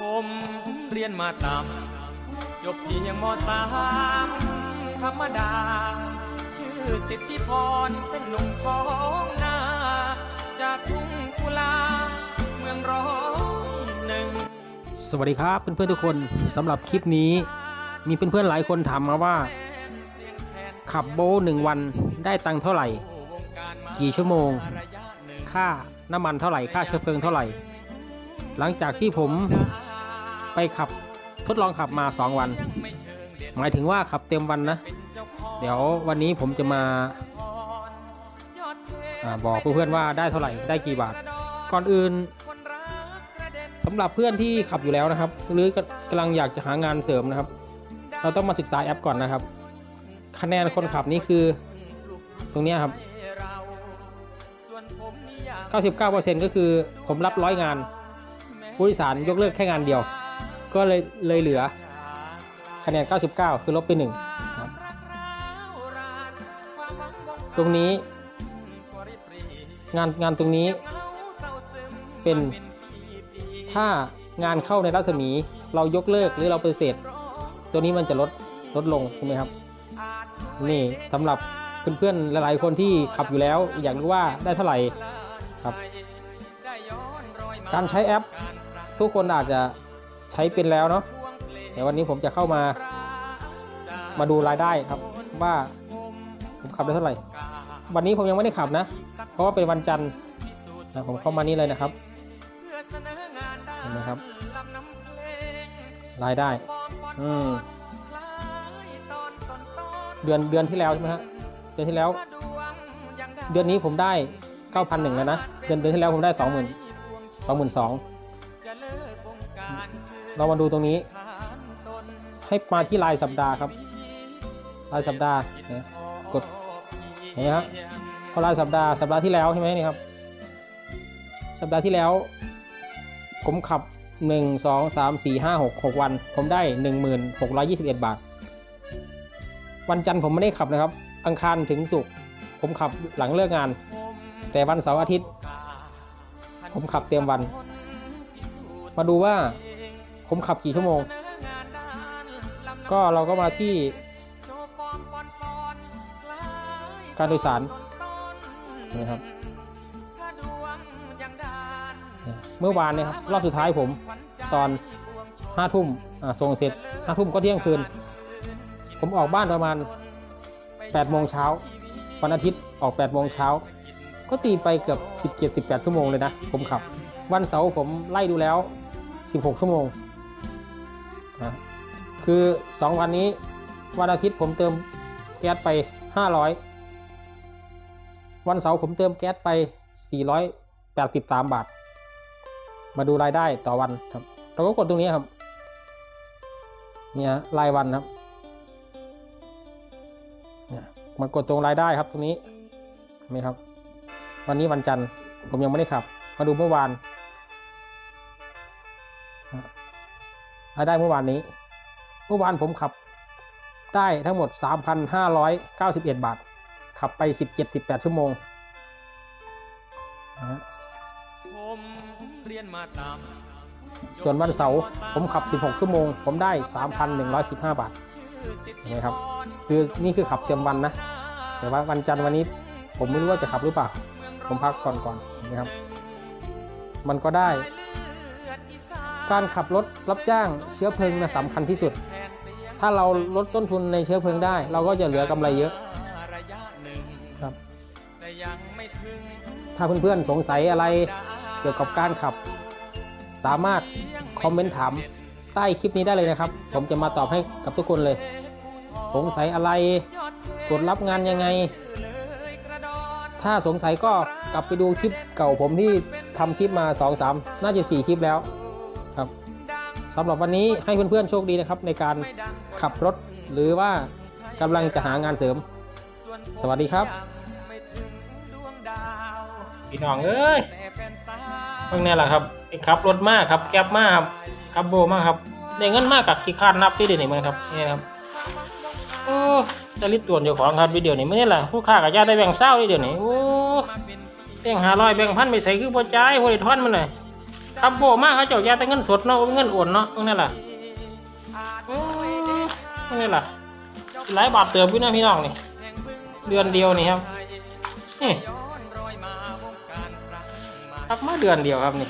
ผมเรียนมาตามจบเพียงมสามธรรมดา ชื่อสิทธิพรเป็นหนุ่มท้องนา จากทุ่งกุลา เมืองร้อยหนึ่ง สวัสดีครับเพื่อนๆทุกคนสำหรับคลิปนี้ มีเพื่อนๆหลายคนถามมาว่า ขับโบหนึ่งวันได้ตังค์เท่าไหร่ กี่ชั่วโมง ค่าน้ำมันเท่าไหร่ค่าเชื้อเพลิงเท่าไหร่ หลังจากที่ผม ไปขับทดลองขับมา 2 วัน หมายถึงว่าขับเต็มวันนะ เดี๋ยววันนี้ผมจะมาอาบอกเพื่อนๆว่าได้เท่าไหร่ได้กี่บาท ก่อนอื่นสำหรับเพื่อนที่ขับอยู่แล้วนะครับ หรือกำลังอยากจะหางานเสริมนะครับ เราต้องมาศึกษาแอปก่อนนะครับ คะแนนคนขับนี่คือตรงนี้ครับ 99%ก็คือผมรับร้อยงานผู้โดยสารยกเลิกแค่งานเดียว ก็เลยเลยเหลือคะแนน 99 คือลบไป1ครับ ตรงนี้ งานงานตรงนี้ เป็น ถ้างานเข้าในรัศมี เรายกเลิกหรือเราปฏิเสธ ตัวนี้มันจะลดลดลงใช่ไหมครับ นี่สำหรับเพื่อนๆหลายๆคนที่ขับอยู่แล้ว อยากรู้ว่าได้เท่าไหร่ครับ การใช้แอปทุกคนอาจจะ ใช้เป็นแล้วเนาะแต่วันนี้ผมจะเข้ามา มาดูรายได้ครับว่าผมขับได้เท่าไหร่ วันนี้ผมยังไม่ได้ขับนะ เพราะว่าเป็นวันจันทร์นะผมเข้ามานี่เลยนะครับเห็นไหมครับ รายได้ อืมเดือนเดือนที่แล้วใช่ไหมฮะเดือนที่แล้ว เดือนนี้ผมได้เก้าพันหนึ่งแล้วนะ เดือนเดือนที่แล้วผมได้สองหมื่นสองหมื่นสอง เรามาดูตรงนี้ ให้มาที่รายสัปดาห์ครับรายสัปดาห์เนี่ยกดเห็นไหมฮะพอรายสัปดาห์สัปดาห์ที่แล้วใช่ไหมนี่ครับ สัปดาห์ที่แล้ว ผมขับ 1 2 3 4 5 6 6 วัน ผมได้ 1621 บาท วันจันทร์ผมไม่ได้ขับนะครับ อังคารถึงศุกร์ผมขับหลังเลิกงาน แต่วันเสาร์อาทิตย์ ผมขับเต็มวัน มาดูว่า ผมขับกี่ชั่วโมง ก็เราก็มาที่ การโดยสารนะครับเมื่อวานเนี่ยครับรอบสุดท้ายผมตอนห้าทุ่มอ่าส่งเสร็จห้าทุ่มก็เที่ยงคืน ผมออกบ้านประมาณ8ปดโมงเช้าวันอาทิตย์ออก8ปดโมงเช้าก็ตีไปเกือบ17 18 ชั่วโมงเลยนะ ผมขับ วันเสาร์ผมไล่ดูแล้ว 16 ชั่วโมง นะคือ 2 วันนี้วันอาทิตย์ผมเติมแก๊สไป 500 วันเสาร์ผมเติมแก๊สไป 483 บาท มาดูรายได้ต่อวันครับ เราก็กดตรงนี้ครับ เนี่ยรายวันครับเนี่ยมันกดตรงรายได้ครับตรงนี้เห็นไหมครับ วันนี้วันจันทร์ผมยังไม่ได้ขับ มาดูเมื่อวาน ได้เมื่อวานนี้ เมื่อวานผมขับได้ทั้งหมด 3,591 บาท ขับไป 17-18 ชั่วโมงนะฮะผมเรียนมาตามส่วนวันเสาร์ผมขับ 16 ชั่วโมง ผมได้ 3,115 บาทเห็นไหมครับ คือนี่คือขับเต็มวันนะ แต่ว่าวันจันทร์วันนี้ผมไม่รู้ว่าจะขับหรือเปล่า ผมพักก่อนก่อนนะครับ มันก็ได้ การขับรถรับจ้างเชื้อเพลิงนะสำคัญที่สุด ถ้าเราลดต้นทุนในเชื้อเพลิงได้ เราก็จะเหลือกำไรเยอะครับถ้าเพื่อนๆสงสัยอะไรเกี่ยวกับการขับ สามารถคอมเมนต์ถามใต้คลิปนี้ได้เลยนะครับ ผมจะมาตอบให้กับทุกคนเลย สงสัยอะไร กดรับงานยังไง ถ้าสงสัยก็กลับไปดูคลิปเก่าผมที่ทำคลิปมา 2-3 น่าจะ 4 คลิปแล้ว สำหรับวันนี้ให้เพื่อนๆโชคดีนะครับ ในการขับรถหรือว่ากำลังจะหางานเสริม สวัสดีครับพี่น้องเอ้ยเพิ่งนี่แหละครับขับรถมากครับแก๊บมากครับขับโบมากครับได้เงินมากกับขี้คาดนับที่เดี๋ยวนี้มั้งครับนี่ครับโอ้จะรีบตรวจเจ้าของครับวิดีโอนี้ไม่ใช่แหรอผู้ค้ากับญาติได้แบ่งเศร้าที่เดี๋ยวนี้โอ้แบ่งหาร้อยแบ่งพันไปใส่คือพอใจพอได้ทอนมันเลย ครับโบมากเขาเจ้ายาแต่เงินสดเนาะเงินโอนเนาะนั่นแหละนี่แหละหลายบาทเติมพี่น้องพี่น้องนี่ เดือนเดียวนี่ครับนี่ย้อนรอยมาวงการครั้งใหม่ครับมาเดือนเดียวครับนี่